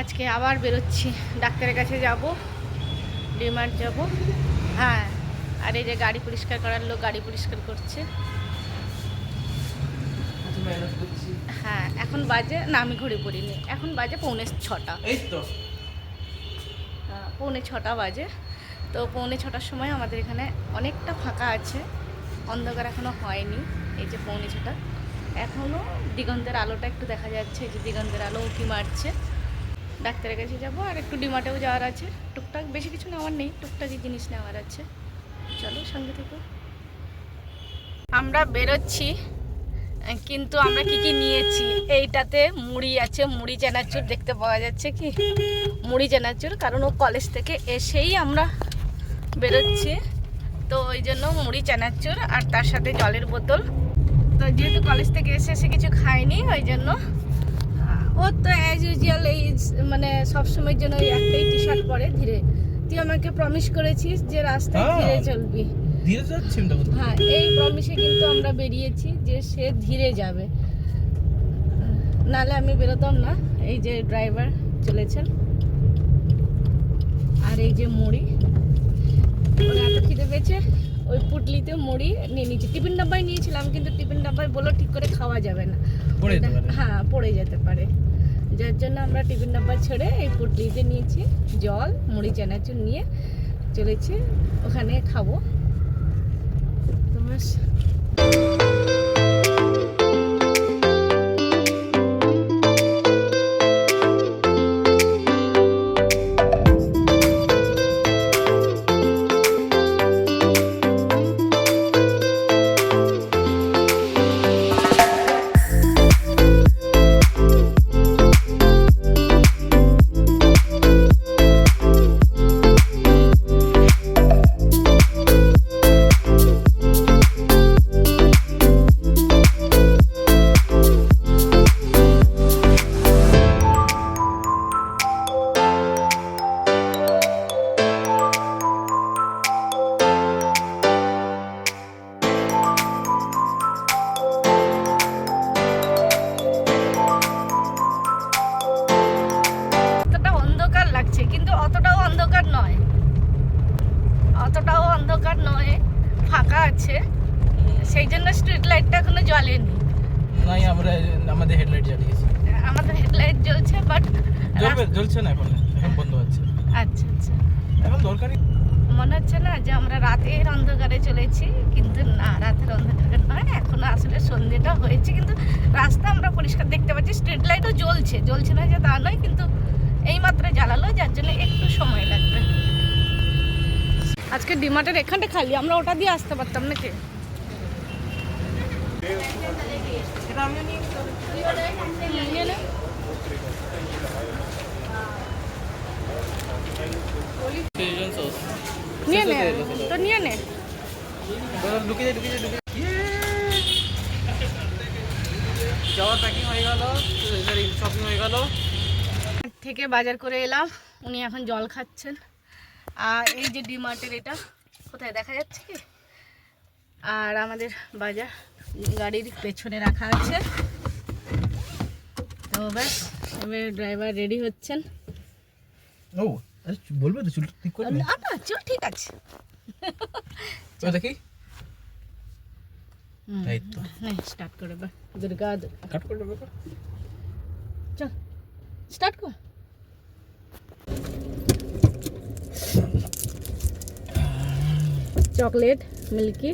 আজকে আবার বেরোচ্ছি ডাক্তারের কাছে যাব ডিমার্ট যাব। হ্যাঁ আর এই যে গাড়ি পরিষ্কার করার লোক গাড়ি পরিষ্কার করছে। হ্যাঁ এখন বাজে না আমি ঘুরে পড়িনি এখন বাজে পৌনে ছটা। এই তো। পৌনে ছটা বাজে। তো পৌনে ছটার সময় আমাদের এখানে অনেকটা ফাঁকা আছে অন্ধকার এখনও হয়নি এই যে পৌনে ছটা। এখনও দিগন্তের আলোটা একটু দেখা যাচ্ছে এই যে দিগন্তের আলো উঁকি মারছে। ডাক্তারের কাছে যাব আর একটু ডিমার্টেও যাওয়ার আছে। টুকটাক বেশি কিছু নেওয়ার নেই টুকটাকই জিনিস নেওয়ার আছে। চলো সঙ্গে থেকে। আমরা বেরোচ্ছি, কিন্তু আমরা কি কি নিয়েছি? এইটাতে মুড়ি আছে, মুড়ি চানাচুর দেখতে পাওয়া যাচ্ছে কি? মুড়ি চানাচুর, কারণ ও কলেজ থেকে এসেই আমরা বেরোচ্ছি। তো ওই জন্য মুড়ি চানাচুর আর তার সাথে জলের বোতল। তো যেহেতু কলেজ থেকে এসে এসে কিছু খায়নি, ওই জন্য আহ, ও তো অ্যাজ ইউজুয়াল এই মানে সবসময়ের জন্য একটাই টি শার্ট পরে ধীরে। তুই আমাকে প্রমিস করেছিস যে রাস্তায় হ্যাঁ। ধীরে চলবি। ধীরে যাচ্ছি হ্যাঁ এই প্রমিসে কিন্তু আমরা বেরিয়েছি যে সে ধীরে যাবে। নালে আমি বেরোতাম না। এই যে ড্রাইভার চলেছেন। আর এই যে মুড়ি ওর এত খিদে পেয়েছে। ওই পুটলিতে মুড়ি নিয়ে নিয়েছি। টিফিন ডাব্বায় নিয়েছিলাম কিন্তু টিফিন ডাব্বায় বলো ঠিক করে খাওয়া যাবে না। হ্যাঁ পড়ে যেতে পারে। যার জন্য আমরা টিফিন ডাব্বা ছেড়ে এই পুটলিতে নিয়েছি জল, মুড়ি, চানাচুর নিয়ে চলেছি। ওখানে খাব। তো অন্ধকার নয় ফাঁকা আছে। সেই জন্য স্ট্রিট লাইটটা এখনও জ্বলেনি। নাই আমরা আমাদের হেডলাইট জ্বালিয়েছি। আমাদের হেডলাইট জ্বলছে বাট জ্বলবে জ্বলছে না এখন এখন বন্ধ আছে। আচ্ছা আচ্ছা। এখন দরকারই মনে হচ্ছে না যে আমরা রাতের অন্ধকারে চলেছি কিন্তু না রাতের অন্ধকারে নয় এখন আসলে সন্ধ্যেটা হয়েছে কিন্তু রাস্তা আমরা পরিষ্কার দেখতে পাচ্ছি স্ট্রিট লাইটও জ্বলছে। জ্বলছে না যে তা নয় কিন্তু এই মাত্র জ্বালালো যার জন্য একটু সময় লাগবে। আজকে ডিমার্টের এখানটা খালি আমরা ওটা দিয়ে আসতে পারতাম নাকি? নিয়ে নে। নিয়ে নে তো নিয়ে নে। ঢুকে যায় ঢুকে যাওয়ার প্যাকিং হয়ে গেল শপিং হয়ে গেল। থেকে বাজার করে এলাম উনি এখন জল খাচ্ছেন। আর এই যে ডিমার্টের এটা কোথায় দেখা যাচ্ছে কি? আর আমাদের বাজার গাড়ির পেছনে রাখা আছে। তো ব্যাস এবার ড্রাইভার রেডি হচ্ছেন। ও বলবে তো চুল ঠিক করবে না। না চল ঠিক আছে। তো দেখি। হুম, তো। নে স্টার্ট করে এবার দুর্গা কাট করে দেবো চল স্টার্ট কর। চকলেট মিল্কি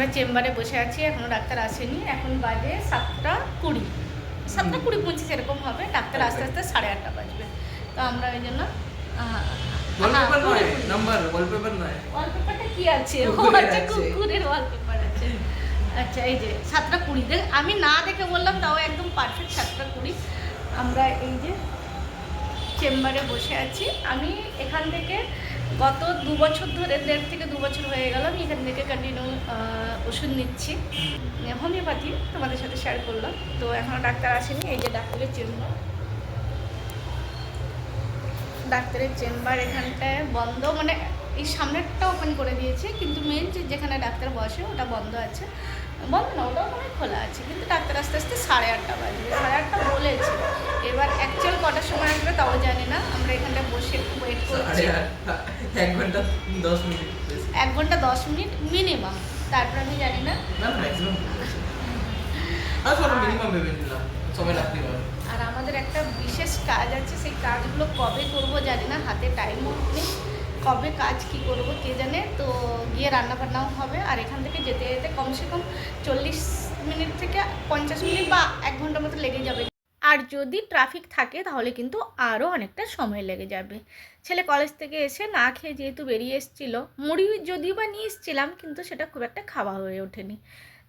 রাস্তাতে বসে আছি এখনও ডাক্তার আসেনি। এখন বাজে সাতটা কুড়ি। সাতটা কুড়ি পঁচিশ এরকম হবে ডাক্তার আস্তে আস্তে সাড়ে আটটা বাজবে। তো আমরা ওই জন্য কি আছে? আচ্ছা। কুকুরের ওয়ালপেপার আছে। আচ্ছা এই যে সাতটা কুড়ি। দেখ আমি না দেখে বললাম তাও একদম পারফেক্ট সাতটা কুড়ি। আমরা এই যে চেম্বারে বসে আছি। আমি এখান থেকে গত দু বছর ধরে, দেড় থেকে দু বছর হয়ে গেল, আমি এখান থেকে কন্টিনিউ ওষুধ নিচ্ছি। হোমিওপ্যাথি তোমাদের সাথে শেয়ার করলাম। তো এখনও ডাক্তার আসেনি, এই যে ডাক্তারের চেম্বার। ডাক্তারের চেম্বার এখানটায় বন্ধ মানে এই সামনেরটা ওপেন করে দিয়েছে, কিন্তু মেন যেখানে ডাক্তার বসে, ওটা বন্ধ আছে। বন্ধ না ওটাও মানে খোলা আছে কিন্তু ডাক্তার আস্তে আস্তে সাড়ে আটটা বাজবে। সাড়ে আটটা বলেছে। এবার অ্যাকচুয়াল কটার সময় আসবে তাও জানি না আমরা এখানটায় বসে একটু ওয়েট করছি। এক ঘণ্টা দশ মিনিট এক ঘণ্টা দশ মিনিট মিনিমাম তারপর আমি জানি না। আর আমাদের একটা বিশেষ কাজ আছে সেই কাজগুলো কবে করব জানি না হাতে টাইম নেই। কবে কাজ কি করব কে জানে, তো গিয়ে রান্না বান্নাও হবে। আর এখান থেকে যেতে যেতে কমসে কম চল্লিশ মিনিট থেকে পঞ্চাশ মিনিট বা এক ঘণ্টার মতো লেগে যাবে। আর যদি ট্রাফিক থাকে, তাহলে কিন্তু আরও অনেকটা সময় লেগে যাবে। ছেলে কলেজ থেকে এসে না খেয়ে যেহেতু বেরিয়ে এসেছিল, মুড়ি যদিও বা নিয়ে এসেছিলাম, কিন্তু সেটা খুব একটা খাওয়া হয়ে ওঠেনি।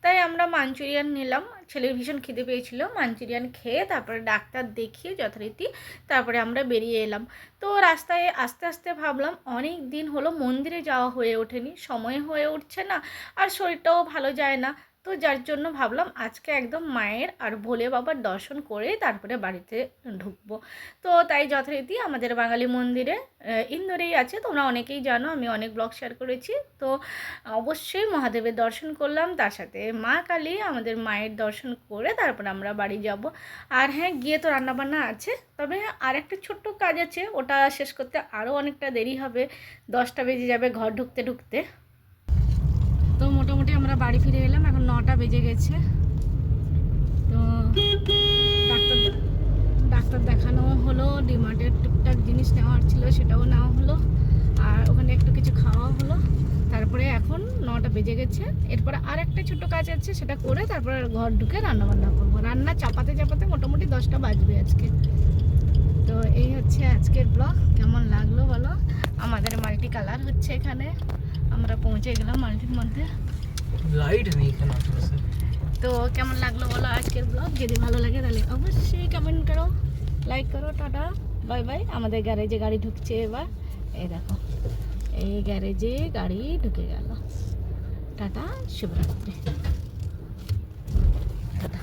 তাই আমরা মাঞ্চুরিয়ান নিলাম। ছেলের ভীষণ খিদে পেয়েছিল। মাঞ্চুরিয়ান খেয়ে তারপরে ডাক্তার দেখিয়ে যথারীতি তারপরে আমরা বেরিয়ে এলাম। তো রাস্তায় আস্তে আস্তে ভাবলাম, অনেক দিন হলো মন্দিরে যাওয়া হয়ে ওঠেনি। সময় হয়ে উঠছে না, আর শরীরটাও ভালো যায় না। তো যার জন্য ভাবলাম আজকে একদম মায়ের আর ভোলে বাবার দর্শন করে তারপরে বাড়িতে ঢুকবো। তো তাই যথারীতি আমাদের বাঙালি মন্দিরে ইন্দোরেই আছে। তোমরা অনেকেই জানো, আমি অনেক ব্লগ শেয়ার করেছি। তো অবশ্যই মহাদেবের দর্শন করলাম। তার সাথে মা কালী আমাদের মায়ের দর্শন করে তারপর আমরা বাড়ি যাব। আর হ্যাঁ গিয়ে তো রান্নাবান্না আছে। তবে আর একটা ছোট্ট কাজ আছে, ওটা শেষ করতে আরও অনেকটা দেরি হবে। দশটা বেজে যাবে ঘর ঢুকতে ঢুকতে। আমরা বাড়ি ফিরে এলাম, এখন নটা বেজে গেছে। তো ডাক্তার ডাক্তার দেখানো হলো, ডিমার্টের টুকটাক জিনিস নেওয়ার ছিল, সেটাও নেওয়া হলো, আর ওখানে একটু কিছু খাওয়া হলো। তারপরে এখন নটা বেজে গেছে। এরপরে আর একটা ছোট্ট কাজ আছে, সেটা করে তারপরে ঘর ঢুকে রান্না বান্না করব। রান্না চাপাতে চাপাতে মোটামুটি দশটা বাজবে আজকে। তো এই হচ্ছে আজকের ব্লগ কেমন লাগল বলো? আমাদের মাল্টি কালার হচ্ছে এখানে। আমরা পৌঁছে গেলাম মাল্টির মধ্যে। লাইট নেই এখানে আশেপাশে তো কেমন লাগল বলো আজকের ব্লগ যদি ভালো লাগে তাহলে অবশ্যই কমেন্ট করো লাইক করো, টাটা বাই বাই আমাদের গ্যারেজে গাড়ি ঢুকছে এবার। এই দেখো, এই গ্যারেজে গাড়ি ঢুকে গেল। টাটা, শুভরাত্রি। টাটা।